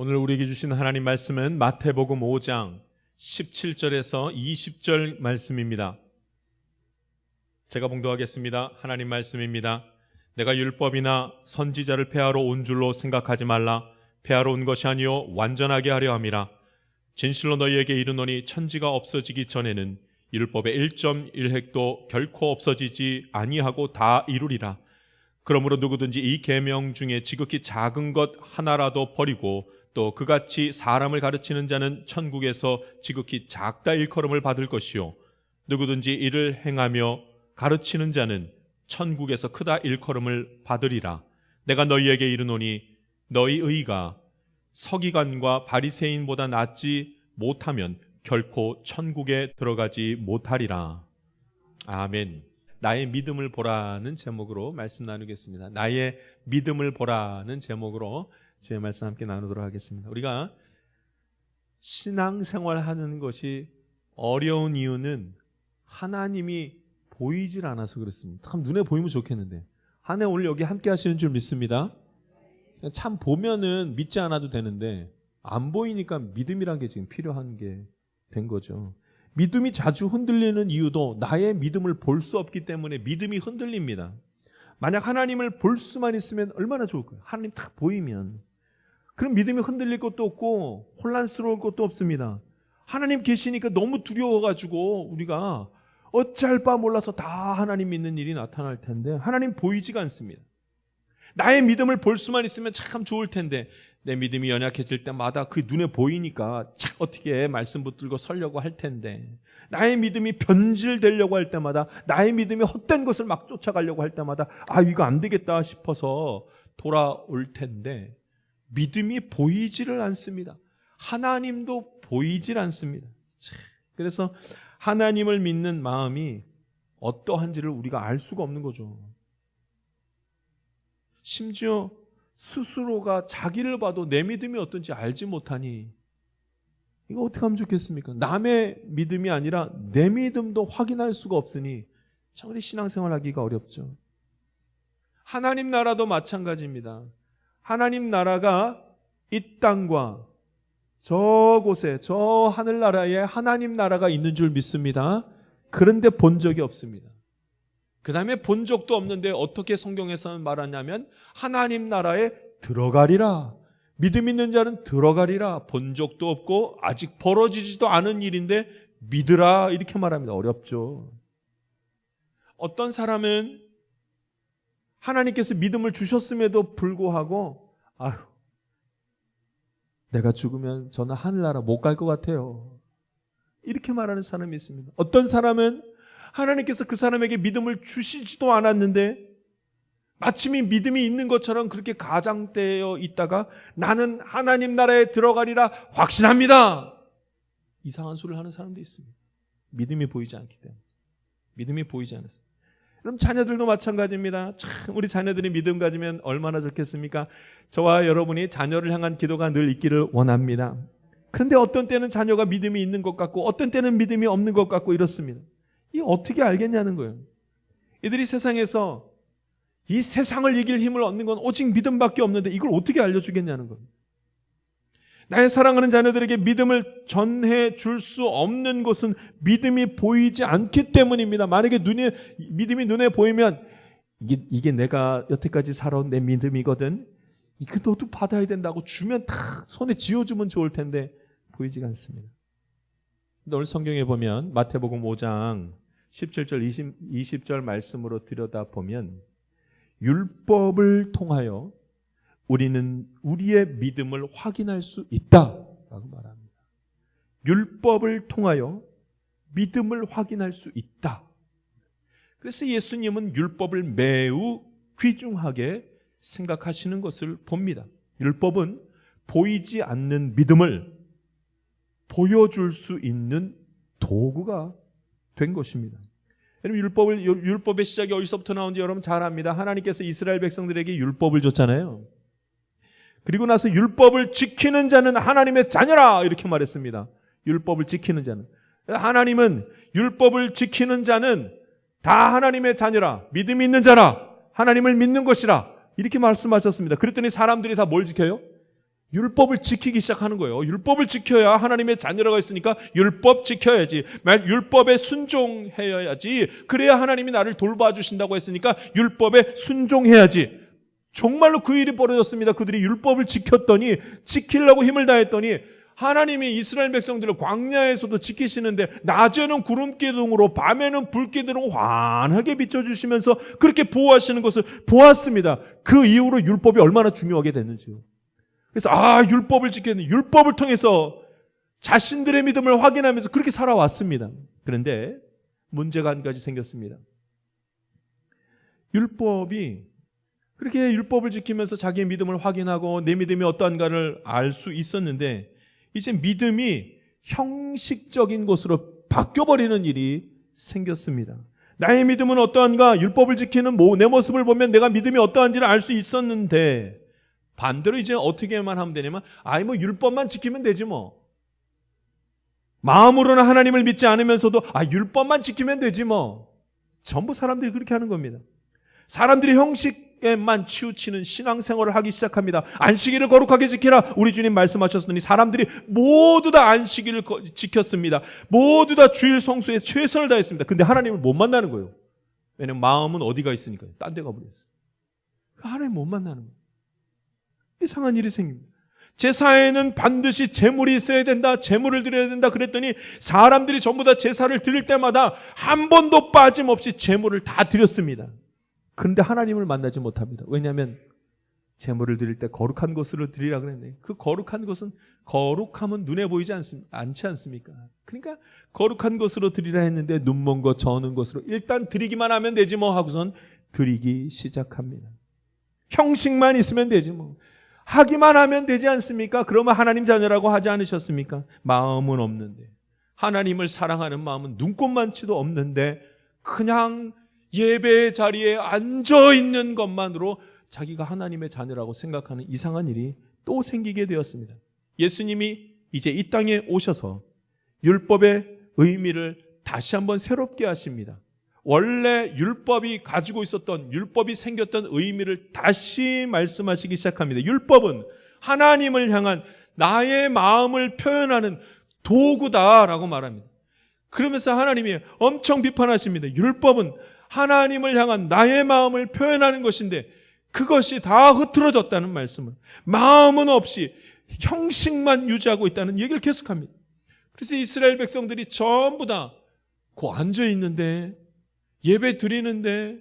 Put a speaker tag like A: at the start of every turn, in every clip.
A: 오늘 우리에게 주신 하나님 말씀은 마태복음 5장 17절에서 20절 말씀입니다. 제가 봉독하겠습니다. 하나님 말씀입니다. 내가 율법이나 선지자를 폐하러 온 줄로 생각하지 말라. 폐하러 온 것이 아니요 완전하게 하려 함이라. 진실로 너희에게 이르노니 천지가 없어지기 전에는 율법의 1.1획도 결코 없어지지 아니하고 다 이루리라. 그러므로 누구든지 이 계명 중에 지극히 작은 것 하나라도 버리고 또 그같이 사람을 가르치는 자는 천국에서 지극히 작다 일컬음을 받을 것이요. 누구든지 이를 행하며 가르치는 자는 천국에서 크다 일컬음을 받으리라. 내가 너희에게 이르노니 너희 의가 서기관과 바리새인보다 낫지 못하면 결코 천국에 들어가지 못하리라. 아멘. 나의 믿음을 보라는 제목으로 말씀 나누겠습니다. 나의 믿음을 보라는 제목으로 주의 말씀 함께 나누도록 하겠습니다. 우리가 신앙생활 하는 것이 어려운 이유는 하나님이 보이질 않아서 그렇습니다. 참 눈에 보이면 좋겠는데. 한해 오늘 여기 함께 하시는 줄 믿습니다. 참 보면은 믿지 않아도 되는데 안 보이니까 믿음이란 게 지금 필요한 게 된 거죠. 믿음이 자주 흔들리는 이유도 나의 믿음을 볼 수 없기 때문에 믿음이 흔들립니다. 만약 하나님을 볼 수만 있으면 얼마나 좋을까요? 하나님 딱 보이면. 그럼 믿음이 흔들릴 것도 없고 혼란스러울 것도 없습니다. 하나님 계시니까 너무 두려워가지고 우리가 어찌할 바 몰라서 다 하나님 믿는 일이 나타날 텐데 하나님 보이지가 않습니다. 나의 믿음을 볼 수만 있으면 참 좋을 텐데 내 믿음이 연약해질 때마다 그 눈에 보이니까 참 어떻게 말씀 붙들고 설려고 할 텐데 나의 믿음이 변질되려고 할 때마다 나의 믿음이 헛된 것을 막 쫓아가려고 할 때마다 아 이거 안 되겠다 싶어서 돌아올 텐데 믿음이 보이지를 않습니다. 하나님도 보이질 않습니다. 그래서 하나님을 믿는 마음이 어떠한지를 우리가 알 수가 없는 거죠. 심지어 스스로가 자기를 봐도 내 믿음이 어떤지 알지 못하니 이거 어떻게 하면 좋겠습니까? 남의 믿음이 아니라 내 믿음도 확인할 수가 없으니 참 우리 신앙생활 하기가 어렵죠. 하나님 나라도 마찬가지입니다. 하나님 나라가 이 땅과 저곳에 저 하늘나라에 하나님 나라가 있는 줄 믿습니다. 그런데 본 적이 없습니다. 그 다음에 본 적도 없는데 어떻게 성경에서는 말하냐면 하나님 나라에 들어가리라. 믿음 있는 자는 들어가리라. 본 적도 없고 아직 벌어지지도 않은 일인데 믿으라. 이렇게 말합니다. 어렵죠. 어떤 사람은 하나님께서 믿음을 주셨음에도 불구하고 아휴 내가 죽으면 저는 하늘나라 못 갈 것 같아요. 이렇게 말하는 사람이 있습니다. 어떤 사람은 하나님께서 그 사람에게 믿음을 주시지도 않았는데 마침이 믿음이 있는 것처럼 그렇게 가장되어 있다가 나는 하나님 나라에 들어가리라 확신합니다. 이상한 소리를 하는 사람도 있습니다. 믿음이 보이지 않기 때문에. 믿음이 보이지 않아서. 그럼 자녀들도 마찬가지입니다. 참 우리 자녀들이 믿음 가지면 얼마나 좋겠습니까? 저와 여러분이 자녀를 향한 기도가 늘 있기를 원합니다. 그런데 어떤 때는 자녀가 믿음이 있는 것 같고 어떤 때는 믿음이 없는 것 같고 이렇습니다. 이 어떻게 알겠냐는 거예요. 이들이 세상에서 이 세상을 이길 힘을 얻는 건 오직 믿음밖에 없는데 이걸 어떻게 알려주겠냐는 거예요. 나의 사랑하는 자녀들에게 믿음을 전해 줄 수 없는 것은 믿음이 보이지 않기 때문입니다. 만약에 눈에 믿음이 눈에 보이면 이게 이게 내가 여태까지 살아온 내 믿음이거든. 이거 너도 받아야 된다고 주면 탁 손에 쥐어주면 좋을 텐데 보이지가 않습니다. 오늘 성경에 보면 마태복음 5장 17절 20, 20절 말씀으로 들여다보면 율법을 통하여 우리는 우리의 믿음을 확인할 수 있다라고 말합니다. 율법을 통하여 믿음을 확인할 수 있다. 그래서 예수님은 율법을 매우 귀중하게 생각하시는 것을 봅니다. 율법은 보이지 않는 믿음을 보여줄 수 있는 도구가 된 것입니다. 여러분 율법을 율법의 시작이 어디서부터 나온지 여러분 잘 압니다. 하나님께서 이스라엘 백성들에게 율법을 줬잖아요. 그리고 나서 율법을 지키는 자는 하나님의 자녀라 이렇게 말했습니다. 율법을 지키는 자는 하나님은 율법을 지키는 자는 다 하나님의 자녀라 믿음 있는 자라 하나님을 믿는 것이라 이렇게 말씀하셨습니다. 그랬더니 사람들이 다 뭘 지켜요? 율법을 지키기 시작하는 거예요. 율법을 지켜야 하나님의 자녀라가 있으니까 율법 지켜야지. 말 율법에 순종해야지. 그래야 하나님이 나를 돌봐주신다고 했으니까 율법에 순종해야지. 정말로 그 일이 벌어졌습니다. 그들이 율법을 지켰더니 지키려고 힘을 다했더니 하나님이 이스라엘 백성들을 광야에서도 지키시는데 낮에는 구름 기둥으로 밤에는 불 기둥으로 환하게 비춰주시면서 그렇게 보호하시는 것을 보았습니다. 그 이후로 율법이 얼마나 중요하게 됐는지요. 그래서 아 율법을 지켰는 율법을 통해서 자신들의 믿음을 확인하면서 그렇게 살아왔습니다. 그런데 문제가 한 가지 생겼습니다. 율법이 그렇게 율법을 지키면서 자기의 믿음을 확인하고 내 믿음이 어떠한가를 알 수 있었는데 이제 믿음이 형식적인 것으로 바뀌어버리는 일이 생겼습니다. 나의 믿음은 어떠한가 율법을 지키는 모- 내 모습을 보면 내가 믿음이 어떠한지를 알 수 있었는데 반대로 이제 어떻게만 하면 되냐면 아이 뭐 율법만 지키면 되지 뭐. 마음으로는 하나님을 믿지 않으면서도 아 율법만 지키면 되지 뭐. 전부 사람들이 그렇게 하는 겁니다. 사람들이 형식 에만 치우치는 신앙생활을 하기 시작합니다. 안식일을 거룩하게 지키라. 우리 주님 말씀하셨으니 사람들이 모두 다 안식일을 거- 지켰습니다. 모두 다 주일 성수에 최선을 다했습니다. 근데 하나님을 못 만나는 거예요. 왜냐면 마음은 어디가 있으니까요. 딴 데 가버렸어요. 하나님 못 만나는 거예요. 이상한 일이 생깁니다. 제사에는 반드시 재물이 있어야 된다. 재물을 드려야 된다. 그랬더니 사람들이 전부 다 제사를 드릴 때마다 한 번도 빠짐없이 재물을 다 드렸습니다. 그런데 하나님을 만나지 못합니다. 왜냐하면 재물을 드릴 때 거룩한 것으로 드리라 그랬네. 그 거룩한 것은 거룩함은 눈에 보이지 않습, 않지 않습니까? 그러니까 거룩한 것으로 드리라 했는데 눈먼 것, 저는 것으로 일단 드리기만 하면 되지 뭐 하고선 드리기 시작합니다. 형식만 있으면 되지 뭐. 하기만 하면 되지 않습니까? 그러면 하나님 자녀라고 하지 않으셨습니까? 마음은 없는데. 하나님을 사랑하는 마음은 눈꽃만치도 없는데 그냥 예배의 자리에 앉아 있는 것만으로 자기가 하나님의 자녀라고 생각하는 이상한 일이 또 생기게 되었습니다. 예수님이 이제 이 땅에 오셔서 율법의 의미를 다시 한번 새롭게 하십니다. 원래 율법이 가지고 있었던 율법이 생겼던 의미를 다시 말씀하시기 시작합니다. 율법은 하나님을 향한 나의 마음을 표현하는 도구다라고 말합니다. 그러면서 하나님이 엄청 비판하십니다. 율법은 하나님을 향한 나의 마음을 표현하는 것인데 그것이 다 흐트러졌다는 말씀을 마음은 없이 형식만 유지하고 있다는 얘기를 계속합니다. 그래서 이스라엘 백성들이 전부 다 그 앉아 있는데 예배 드리는데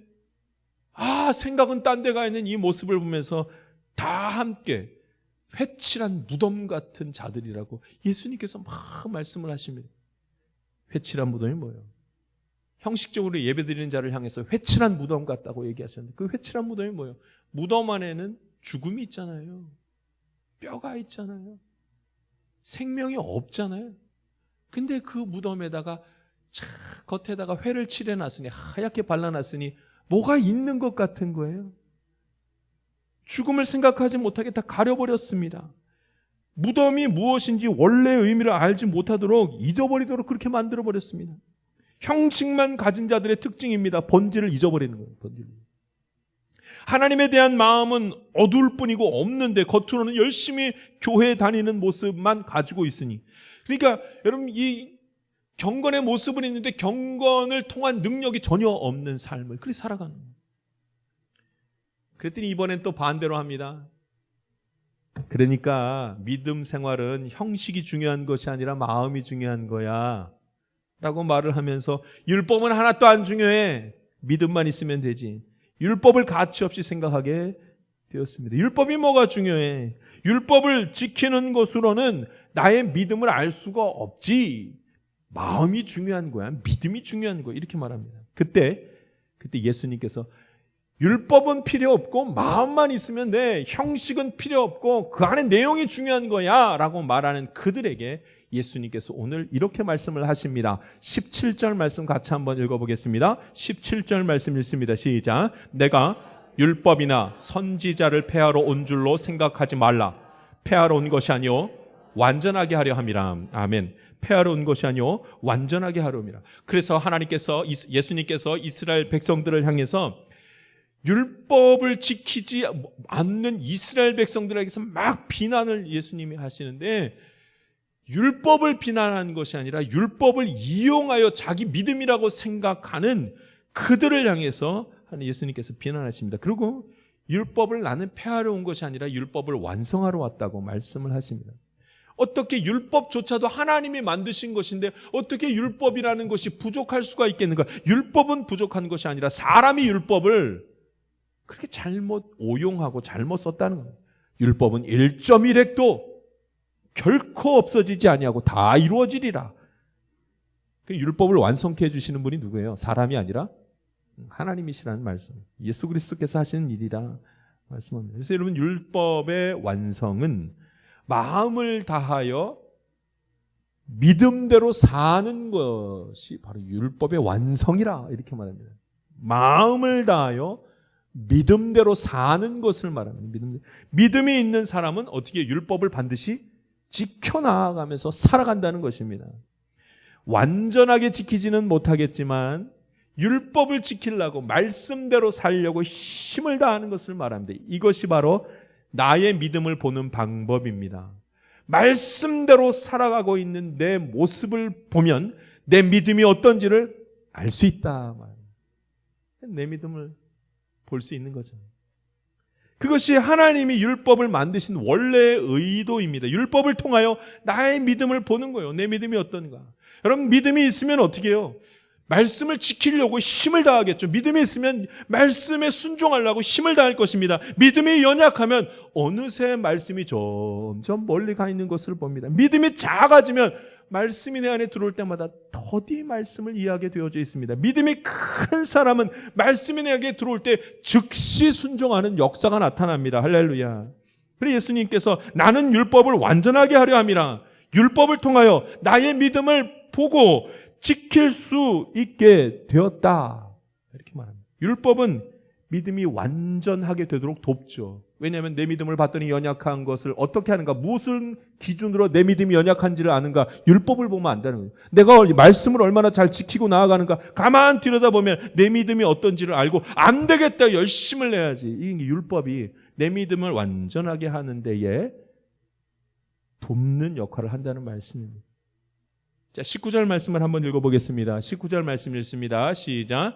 A: 아 생각은 딴 데 가 있는 이 모습을 보면서 다 함께 회칠한 무덤 같은 자들이라고 예수님께서 막 말씀을 하십니다. 회칠한 무덤이 뭐예요? 형식적으로 예배 드리는 자를 향해서 회칠한 무덤 같다고 얘기하셨는데 그 회칠한 무덤이 뭐예요? 무덤 안에는 죽음이 있잖아요. 뼈가 있잖아요. 생명이 없잖아요. 근데 그 무덤에다가 차, 겉에다가 회를 칠해놨으니 하얗게 발라놨으니 뭐가 있는 것 같은 거예요. 죽음을 생각하지 못하게 다 가려버렸습니다. 무덤이 무엇인지 원래의 의미를 알지 못하도록 잊어버리도록 그렇게 만들어버렸습니다. 형식만 가진 자들의 특징입니다. 본질을 잊어버리는 거예요. 본질을. 하나님에 대한 마음은 어두울 뿐이고 없는데 겉으로는 열심히 교회 다니는 모습만 가지고 있으니. 그러니까 여러분 이 경건의 모습은 있는데 경건을 통한 능력이 전혀 없는 삶을 그렇게 살아가는 거예요. 그랬더니 이번엔 또 반대로 합니다. 그러니까 믿음 생활은 형식이 중요한 것이 아니라 마음이 중요한 거야. 라고 말을 하면서 율법은 하나도 안 중요해. 믿음만 있으면 되지. 율법을 가치 없이 생각하게 되었습니다. 율법이 뭐가 중요해? 율법을 지키는 것으로는 나의 믿음을 알 수가 없지. 마음이 중요한 거야. 믿음이 중요한 거야. 이렇게 말합니다. 그때, 그때 예수님께서 율법은 필요 없고 마음만 있으면 돼. 형식은 필요 없고 그 안에 내용이 중요한 거야. 라고 말하는 그들에게 예수님께서 오늘 이렇게 말씀을 하십니다. 17절 말씀 같이 한번 읽어보겠습니다. 17절 말씀 읽습니다. 시작. 내가 율법이나 선지자를 폐하러 온 줄로 생각하지 말라. 폐하러 온 것이 아니요 완전하게 하려 함이라. 아멘. 폐하러 온 것이 아니요 완전하게 하려 함이라. 그래서 하나님께서 예수님께서 이스라엘 백성들을 향해서 율법을 지키지 않는 이스라엘 백성들에게서 막 비난을 예수님이 하시는데 율법을 비난한 것이 아니라 율법을 이용하여 자기 믿음이라고 생각하는 그들을 향해서 예수님께서 비난하십니다. 그리고 율법을 나는 폐하러 온 것이 아니라 율법을 완성하러 왔다고 말씀을 하십니다. 어떻게 율법조차도 하나님이 만드신 것인데 어떻게 율법이라는 것이 부족할 수가 있겠는가? 율법은 부족한 것이 아니라 사람이 율법을 그렇게 잘못 오용하고 잘못 썼다는 겁니다. 율법은 1.1핵도 결코 없어지지 아니하고 다 이루어지리라. 그 율법을 완성케 해주시는 분이 누구예요? 사람이 아니라 하나님이시라는 말씀. 예수 그리스도께서 하시는 일이라 말씀합니다. 그래서 여러분 율법의 완성은 마음을 다하여 믿음대로 사는 것이 바로 율법의 완성이라 이렇게 말합니다. 마음을 다하여 믿음대로 사는 것을 말합니다. 믿음, 믿음이 있는 사람은 어떻게 율법을 반드시 지켜나가면서 살아간다는 것입니다. 완전하게 지키지는 못하겠지만 율법을 지키려고 말씀대로 살려고 힘을 다하는 것을 말합니다. 이것이 바로 나의 믿음을 보는 방법입니다. 말씀대로 살아가고 있는 내 모습을 보면 내 믿음이 어떤지를 알 수 있다. 내 믿음을 볼 수 있는 거죠. 그것이 하나님이 율법을 만드신 원래의 의도입니다. 율법을 통하여 나의 믿음을 보는 거예요. 내 믿음이 어떤가. 여러분, 믿음이 있으면 어떻게 해요? 말씀을 지키려고 힘을 다하겠죠. 믿음이 있으면 말씀에 순종하려고 힘을 다할 것입니다. 믿음이 연약하면 어느새 말씀이 점점 멀리 가 있는 것을 봅니다. 믿음이 작아지면 말씀이 내 안에 들어올 때마다 더디 말씀을 이해하게 되어져 있습니다. 믿음이 큰 사람은 말씀이 내게 들어올 때 즉시 순종하는 역사가 나타납니다. 할렐루야. 그래 예수님께서 나는 율법을 완전하게 하려 함이라. 율법을 통하여 나의 믿음을 보고 지킬 수 있게 되었다. 이렇게 말합니다. 율법은 믿음이 완전하게 되도록 돕죠. 왜냐하면 내 믿음을 봤더니 연약한 것을 어떻게 하는가, 무슨 기준으로 내 믿음이 연약한지를 아는가, 율법을 보면 안다는 거예요. 내가 말씀을 얼마나 잘 지키고 나아가는가, 가만 들여다보면 내 믿음이 어떤지를 알고, 안 되겠다, 열심을 내야지. 이 율법이 내 믿음을 완전하게 하는 데에 돕는 역할을 한다는 말씀입니다. 자, 19절 말씀을 한번 읽어보겠습니다. 19절 말씀 읽습니다. 시작.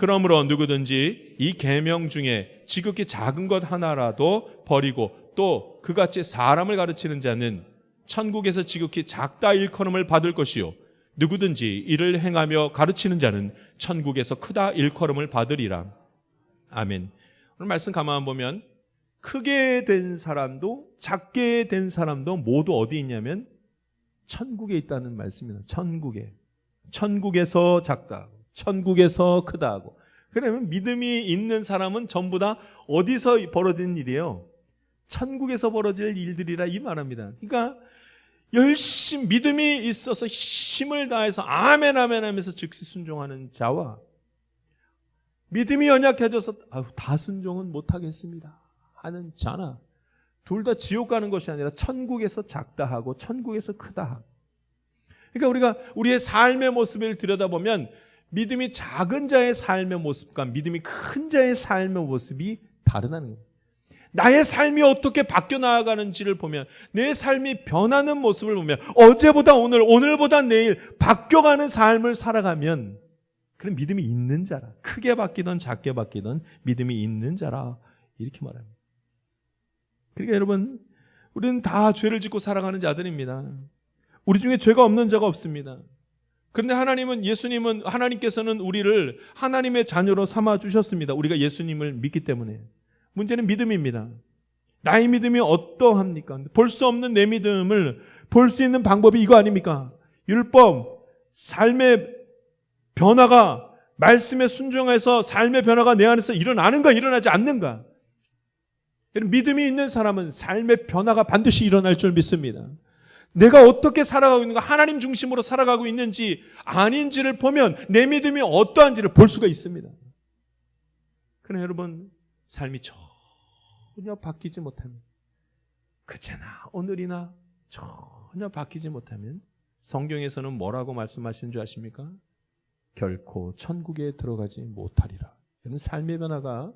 A: 그러므로 누구든지 이 계명 중에 지극히 작은 것 하나라도 버리고 또 그같이 사람을 가르치는 자는 천국에서 지극히 작다 일컬음을 받을 것이요 누구든지 이를 행하며 가르치는 자는 천국에서 크다 일컬음을 받으리라. 아멘. 오늘 말씀 가만 보면 크게 된 사람도 작게 된 사람도 모두 어디 있냐면 천국에 있다는 말씀입니다. 천국에. 천국에서 작다. 천국에서 크다 하고. 그러면 믿음이 있는 사람은 전부 다 어디서 벌어진 일이에요? 천국에서 벌어질 일들이라 이 말합니다. 그러니까 열심히 믿음이 있어서 힘을 다해서 아멘 아멘 하면서 즉시 순종하는 자와 믿음이 연약해져서 아유, 다 순종은 못 하겠습니다 하는 자나 둘 다 지옥 가는 것이 아니라 천국에서 작다 하고 천국에서 크다 그러니까 우리가 우리의 삶의 모습을 들여다보면 믿음이 작은 자의 삶의 모습과 믿음이 큰 자의 삶의 모습이 다르다는 거예요. 나의 삶이 어떻게 바뀌어 나아가는지를 보면 내 삶이 변하는 모습을 보면 어제보다 오늘 오늘보다 내일 바뀌어가는 삶을 살아가면 그런 믿음이 있는 자라 크게 바뀌든 작게 바뀌든 믿음이 있는 자라 이렇게 말합니다. 그러니까 여러분 우리는 다 죄를 짓고 살아가는 자들입니다. 우리 중에 죄가 없는 자가 없습니다. 그런데 하나님은 예수님은 하나님께서는 우리를 하나님의 자녀로 삼아 주셨습니다. 우리가 예수님을 믿기 때문에. 문제는 믿음입니다. 나의 믿음이 어떠합니까? 볼 수 없는 내 믿음을 볼 수 있는 방법이 이거 아닙니까? 율법, 삶의 변화가 말씀에 순종해서 삶의 변화가 내 안에서 일어나는가 일어나지 않는가? 믿음이 있는 사람은 삶의 변화가 반드시 일어날 줄 믿습니다. 내가 어떻게 살아가고 있는가, 하나님 중심으로 살아가고 있는지 아닌지를 보면 내 믿음이 어떠한지를 볼 수가 있습니다. 그러나 여러분, 삶이 전혀 바뀌지 못하면, 그제나 오늘이나 전혀 바뀌지 못하면 성경에서는 뭐라고 말씀하시는 줄 아십니까? 결코 천국에 들어가지 못하리라. 여러분, 삶의 변화가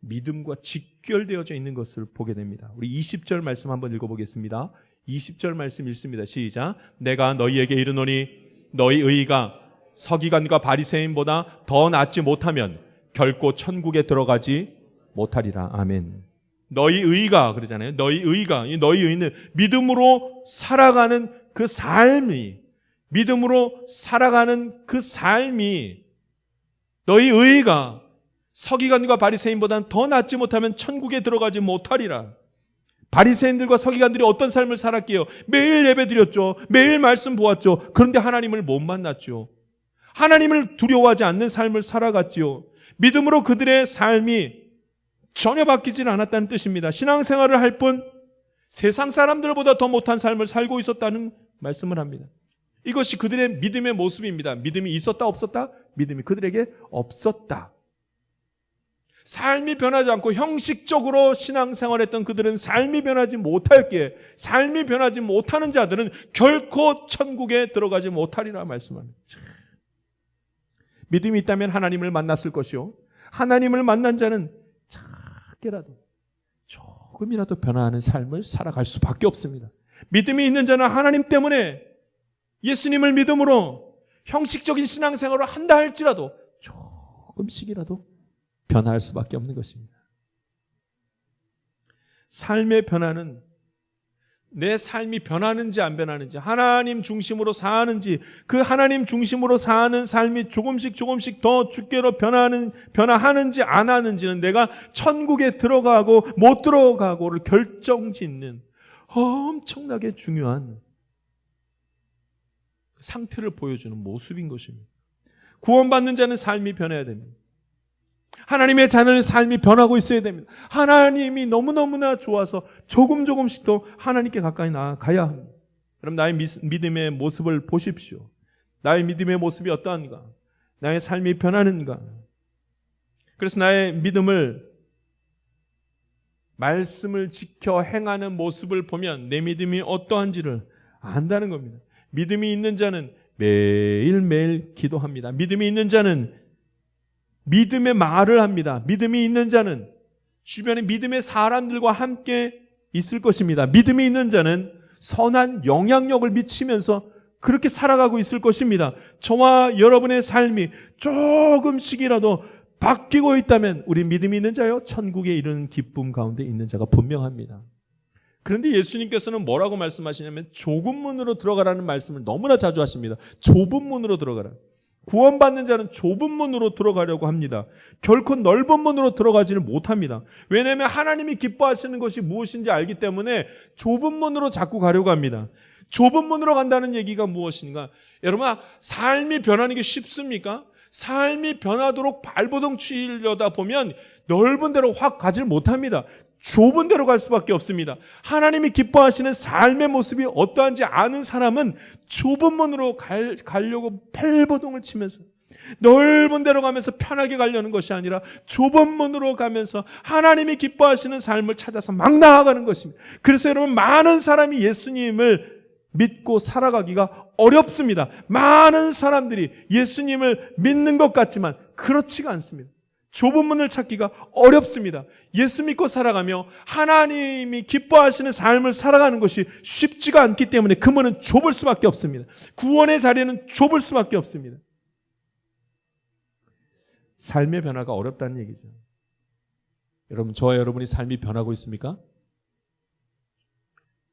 A: 믿음과 직결되어져 있는 것을 보게 됩니다. 우리 20절 말씀 한번 읽어보겠습니다. 20절 말씀 읽습니다. 시작. 내가 너희에게 이르노니 너희 의가 서기관과 바리새인보다 더 낫지 못하면 결코 천국에 들어가지 못하리라. 아멘. 너희 의가 그러잖아요. 너희 의가 이 너희 의는 믿음으로 살아가는 그 삶이 믿음으로 살아가는 그 삶이 너희 의가 서기관과 바리새인보다는 더 낫지 못하면 천국에 들어가지 못하리라. 바리새인들과 서기관들이 어떤 삶을 살았게요? 매일 예배드렸죠. 매일 말씀 보았죠. 그런데 하나님을 못 만났죠. 하나님을 두려워하지 않는 삶을 살아갔지요. 믿음으로 그들의 삶이 전혀 바뀌질 않았다는 뜻입니다. 신앙생활을 할 뿐 세상 사람들보다 더 못한 삶을 살고 있었다는 말씀을 합니다. 이것이 그들의 믿음의 모습입니다. 믿음이 있었다 없었다? 믿음이 그들에게 없었다. 삶이 변하지 않고 형식적으로 신앙생활했던 그들은 삶이 변하지 못할게 삶이 변하지 못하는 자들은 결코 천국에 들어가지 못하리라 말씀합니다. 참. 믿음이 있다면 하나님을 만났을 것이요 하나님을 만난 자는 작게라도 조금이라도 변화하는 삶을 살아갈 수밖에 없습니다. 믿음이 있는 자는 하나님 때문에 예수님을 믿음으로 형식적인 신앙생활을 한다 할지라도 조금씩이라도 변화할 수밖에 없는 것입니다. 삶의 변화는 내 삶이 변하는지 안 변하는지, 하나님 중심으로 사는지, 그 하나님 중심으로 사는 삶이 조금씩 조금씩 더 주께로 변하는, 변화하는지 안 하는지는 내가 천국에 들어가고 못 들어가고를 결정 짓는 엄청나게 중요한 상태를 보여주는 모습인 것입니다. 구원받는 자는 삶이 변해야 됩니다. 하나님의 자녀의 삶이 변하고 있어야 됩니다. 하나님이 너무너무나 좋아서 조금 조금씩 더 하나님께 가까이 나아가야 합니다. 그럼 나의 믿음의 모습을 보십시오. 나의 믿음의 모습이 어떠한가? 나의 삶이 변하는가? 그래서 나의 믿음을 말씀을 지켜 행하는 모습을 보면 내 믿음이 어떠한지를 안다는 겁니다. 믿음이 있는 자는 매일매일 기도합니다. 믿음이 있는 자는 믿음의 말을 합니다. 믿음이 있는 자는 주변에 믿음의 사람들과 함께 있을 것입니다. 믿음이 있는 자는 선한 영향력을 미치면서 그렇게 살아가고 있을 것입니다. 저와 여러분의 삶이 조금씩이라도 바뀌고 있다면 우리 믿음이 있는 자요 천국에 이르는 기쁨 가운데 있는 자가 분명합니다. 그런데 예수님께서는 뭐라고 말씀하시냐면 좁은 문으로 들어가라는 말씀을 너무나 자주 하십니다. 좁은 문으로 들어가라. 구원받는 자는 좁은 문으로 들어가려고 합니다. 결코 넓은 문으로 들어가지는 못합니다. 왜냐하면 하나님이 기뻐하시는 것이 무엇인지 알기 때문에 좁은 문으로 자꾸 가려고 합니다. 좁은 문으로 간다는 얘기가 무엇인가? 여러분, 삶이 변하는 게 쉽습니까? 삶이 변하도록 발버둥 치려다 보면 넓은 데로 확 가질 못합니다. 좁은 데로 갈 수밖에 없습니다. 하나님이 기뻐하시는 삶의 모습이 어떠한지 아는 사람은 좁은 문으로 갈, 가려고 펠버둥을 치면서 넓은 데로 가면서 편하게 가려는 것이 아니라 좁은 문으로 가면서 하나님이 기뻐하시는 삶을 찾아서 막 나아가는 것입니다. 그래서 여러분 많은 사람이 예수님을 믿고 살아가기가 어렵습니다. 많은 사람들이 예수님을 믿는 것 같지만 그렇지가 않습니다. 좁은 문을 찾기가 어렵습니다. 예수 믿고 살아가며 하나님이 기뻐하시는 삶을 살아가는 것이 쉽지가 않기 때문에 그 문은 좁을 수밖에 없습니다. 구원의 자리는 좁을 수밖에 없습니다. 삶의 변화가 어렵다는 얘기죠. 여러분, 저와 여러분이 삶이 변하고 있습니까?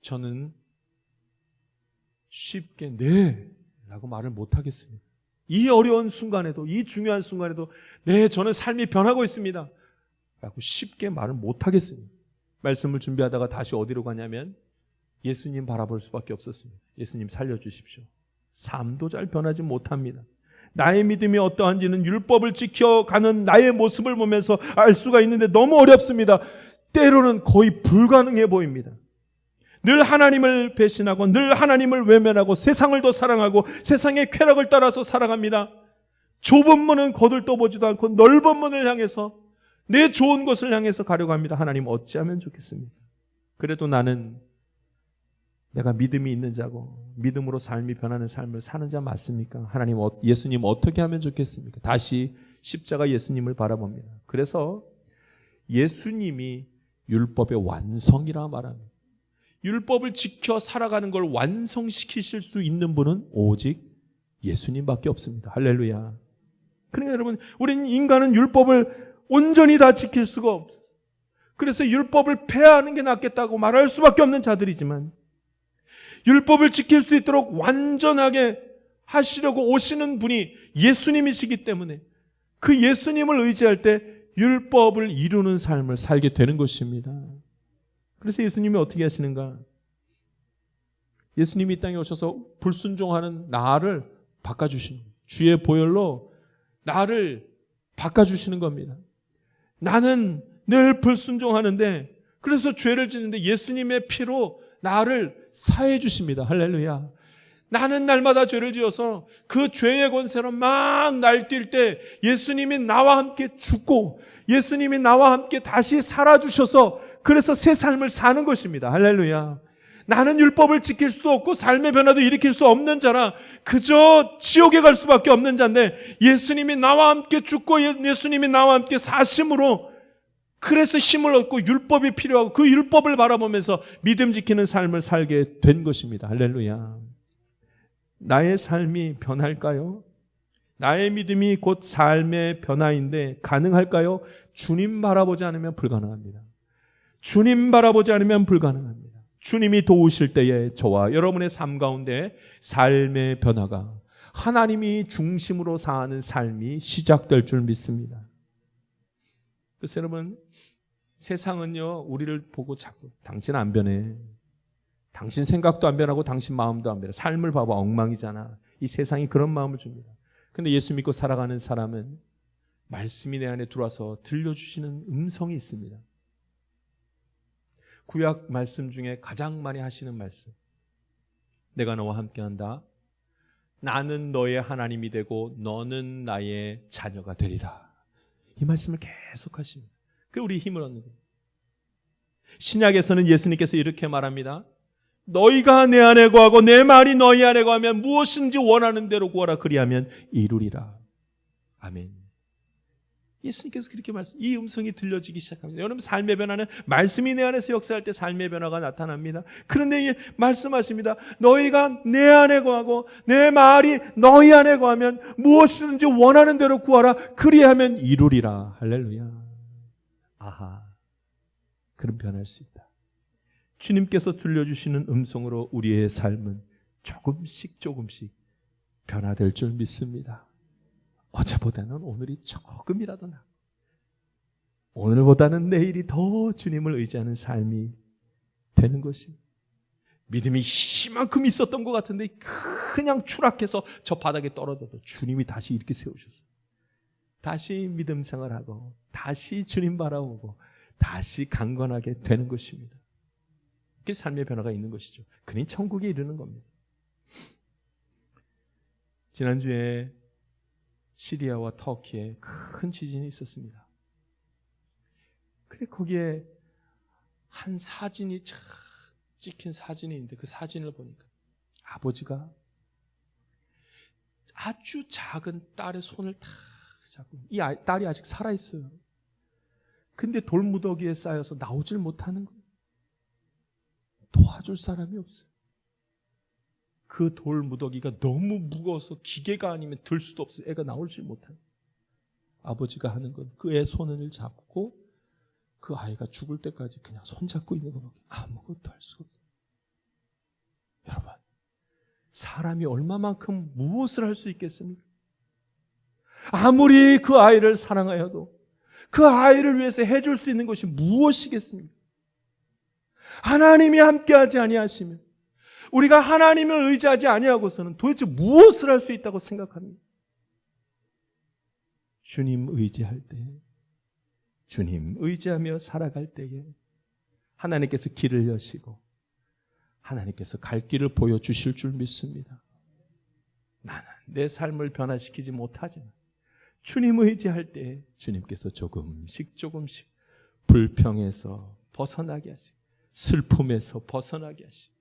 A: 저는 쉽게 네 라고 말을 못 하겠습니다. 이 어려운 순간에도, 이 중요한 순간에도, 네, 저는 삶이 변하고 있습니다. 라고 쉽게 말을 못 하겠습니다. 말씀을 준비하다가 다시 어디로 가냐면 예수님 바라볼 수밖에 없었습니다. 예수님 살려주십시오. 삶도 잘 변하지 못합니다. 나의 믿음이 어떠한지는 율법을 지켜가는 나의 모습을 보면서 알 수가 있는데 너무 어렵습니다. 때로는 거의 불가능해 보입니다. 늘 하나님을 배신하고 늘 하나님을 외면하고 세상을 더 사랑하고 세상의 쾌락을 따라서 살아갑니다. 좁은 문은 거들떠보지도 않고 넓은 문을 향해서 내 좋은 것을 향해서 가려고 합니다. 하나님 어찌하면 좋겠습니까? 그래도 나는 내가 믿음이 있는 자고 믿음으로 삶이 변하는 삶을 사는 자 맞습니까? 하나님 어, 예수님 어떻게 하면 좋겠습니까? 다시 십자가 예수님을 바라봅니다. 그래서 예수님이 율법의 완성이라 말합니다. 율법을 지켜 살아가는 걸 완성시키실 수 있는 분은 오직 예수님밖에 없습니다. 할렐루야. 그러니까 여러분, 우리는 인간은 율법을 온전히 다 지킬 수가 없어요. 그래서 율법을 폐하는 게 낫겠다고 말할 수밖에 없는 자들이지만 율법을 지킬 수 있도록 완전하게 하시려고 오시는 분이 예수님이시기 때문에 그 예수님을 의지할 때 율법을 이루는 삶을 살게 되는 것입니다. 그래서 예수님이 어떻게 하시는가? 예수님이 이 땅에 오셔서 불순종하는 나를 바꿔주시는. 주의 보혈로 나를 바꿔주시는 겁니다. 나는 늘 불순종하는데 그래서 죄를 짓는데 예수님의 피로 나를 사해 주십니다. 할렐루야. 나는 날마다 죄를 지어서 그 죄의 권세로 막 날뛸 때 예수님이 나와 함께 죽고 예수님이 나와 함께 다시 살아주셔서 그래서 새 삶을 사는 것입니다. 할렐루야. 나는 율법을 지킬 수도 없고 삶의 변화도 일으킬 수 없는 자라 그저 지옥에 갈 수밖에 없는 자인데 예수님이 나와 함께 죽고 예- 예수님이 나와 함께 사심으로 그래서 힘을 얻고 율법이 필요하고 그 율법을 바라보면서 믿음 지키는 삶을 살게 된 것입니다. 할렐루야. 나의 삶이 변할까요? 나의 믿음이 곧 삶의 변화인데 가능할까요? 주님 바라보지 않으면 불가능합니다. 주님 바라보지 않으면 불가능합니다. 주님이 도우실 때에 저와 여러분의 삶 가운데 삶의 변화가 하나님이 중심으로 사는 삶이 시작될 줄 믿습니다. 그래서 여러분 세상은요 우리를 보고 자꾸 당신 안 변해. 당신 생각도 안 변하고 당신 마음도 안 변해. 삶을 봐봐 엉망이잖아. 이 세상이 그런 마음을 줍니다. 근데 예수 믿고 살아가는 사람은 말씀이 내 안에 들어와서 들려주시는 음성이 있습니다. 구약 말씀 중에 가장 많이 하시는 말씀. 내가 너와 함께한다. 나는 너의 하나님이 되고 너는 나의 자녀가 되리라. 이 말씀을 계속 하십니다. 그 우리 힘을 얻는 거예요. 신약에서는 예수님께서 이렇게 말합니다. 너희가 내 안에 거하고 내 말이 너희 안에 거하면 무엇인지 원하는 대로 구하라 그리하면 이루리라. 아멘. 예수님께서 그렇게 말씀, 이 음성이 들려지기 시작합니다. 여러분, 삶의 변화는 말씀이 내 안에서 역사할 때 삶의 변화가 나타납니다. 그런데 이 말씀하십니다. 너희가 내 안에 거하고 내 말이 너희 안에 거하면 무엇이든지 원하는 대로 구하라. 그리하면 이루리라. 할렐루야. 아하. 그럼 변할 수 있다. 주님께서 들려주시는 음성으로 우리의 삶은 조금씩 조금씩 변화될 줄 믿습니다. 어제보다는 오늘이 조금이라도 나. 오늘보다는 내일이 더 주님을 의지하는 삶이 되는 것입니다. 믿음이 이만큼 있었던 것 같은데 그냥 추락해서 저 바닥에 떨어져도 주님이 다시 이렇게 세우셨어요. 다시 믿음 생활하고 다시 주님 바라보고 다시 강건하게 되는 것입니다. 그게 삶의 변화가 있는 것이죠. 그니 천국에 이르는 겁니다. 지난주에 시리아와 터키에 큰 지진이 있었습니다. 근데 거기에 한 사진이 쫙 찍힌 사진이 있는데 그 사진을 보니까 아버지가 아주 작은 딸의 손을 탁 잡고 이 아- 딸이 아직 살아 있어요. 근데 돌무더기에 쌓여서 나오질 못하는 거예요. 도와줄 사람이 없어요. 그 돌 무더기가 너무 무거워서 기계가 아니면 들 수도 없어요. 애가 나올지 못해요. 아버지가 하는 건 그 애 손을 잡고 그 아이가 죽을 때까지 그냥 손잡고 있는 것밖에 아무것도 할 수가 없어요. 여러분, 사람이 얼마만큼 무엇을 할 수 있겠습니까? 아무리 그 아이를 사랑하여도 그 아이를 위해서 해줄 수 있는 것이 무엇이겠습니까? 하나님이 함께하지 아니하시면 우리가 하나님을 의지하지 아니하고서는 도대체 무엇을 할 수 있다고 생각합니까? 주님 의지할 때, 주님 의지하며 살아갈 때에 하나님께서 길을 여시고 하나님께서 갈 길을 보여주실 줄 믿습니다. 나는 내 삶을 변화시키지 못하지만 주님 의지할 때 주님께서 조금씩 조금씩 불평에서 벗어나게 하시고 슬픔에서 벗어나게 하시고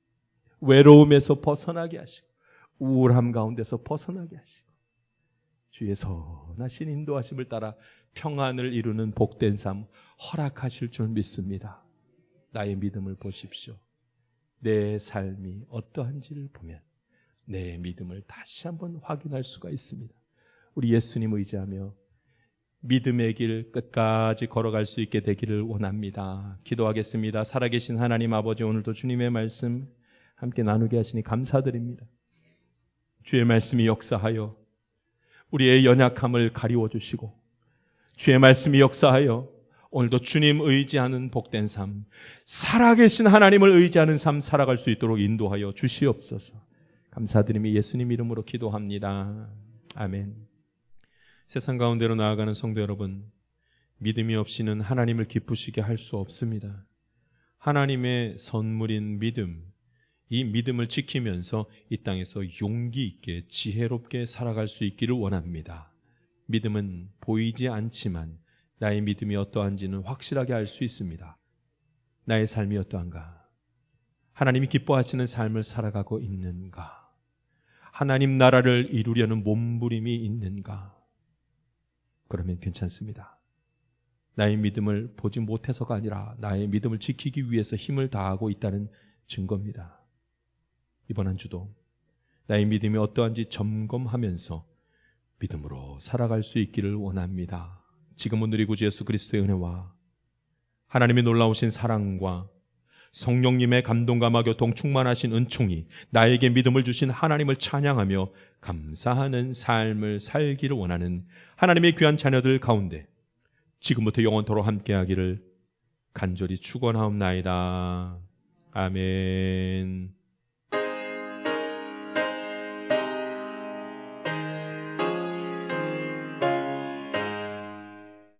A: 외로움에서 벗어나게 하시고 우울함 가운데서 벗어나게 하시고 주의 선하신 인도하심을 따라 평안을 이루는 복된 삶, 허락하실 줄 믿습니다. 나의 믿음을 보십시오. 내 삶이 어떠한지를 보면 내 믿음을 다시 한번 확인할 수가 있습니다. 우리 예수님 의지하며 믿음의 길 끝까지 걸어갈 수 있게 되기를 원합니다. 기도하겠습니다. 살아계신 하나님 아버지 오늘도 주님의 말씀 함께 나누게 하시니 감사드립니다. 주의 말씀이 역사하여 우리의 연약함을 가리워 주시고 주의 말씀이 역사하여 오늘도 주님 의지하는 복된 삶, 살아계신 하나님을 의지하는 삶 살아갈 수 있도록 인도하여 주시옵소서. 감사드리며 예수님 이름으로 기도합니다. 아멘. 세상 가운데로 나아가는 성도 여러분, 믿음이 없이는 하나님을 기쁘시게 할 수 없습니다. 하나님의 선물인 믿음, 이 믿음을 지키면서 이 땅에서 용기 있게 지혜롭게 살아갈 수 있기를 원합니다. 믿음은 보이지 않지만 나의 믿음이 어떠한지는 확실하게 알 수 있습니다. 나의 삶이 어떠한가? 하나님이 기뻐하시는 삶을 살아가고 있는가? 하나님 나라를 이루려는 몸부림이 있는가? 그러면 괜찮습니다. 나의 믿음을 보지 못해서가 아니라 나의 믿음을 지키기 위해서 힘을 다하고 있다는 증거입니다. 이번 한 주도 나의 믿음이 어떠한지 점검하면서 믿음으로 살아갈 수 있기를 원합니다. 지금은 우리 구주 예수 그리스도의 은혜와 하나님의 놀라우신 사랑과 성령님의 감동과 마교통 충만하신 은총이 나에게 믿음을 주신 하나님을 찬양하며 감사하는 삶을 살기를 원하는 하나님의 귀한 자녀들 가운데 지금부터 영원토록 함께하기를 간절히 축원하옵나이다. 아멘.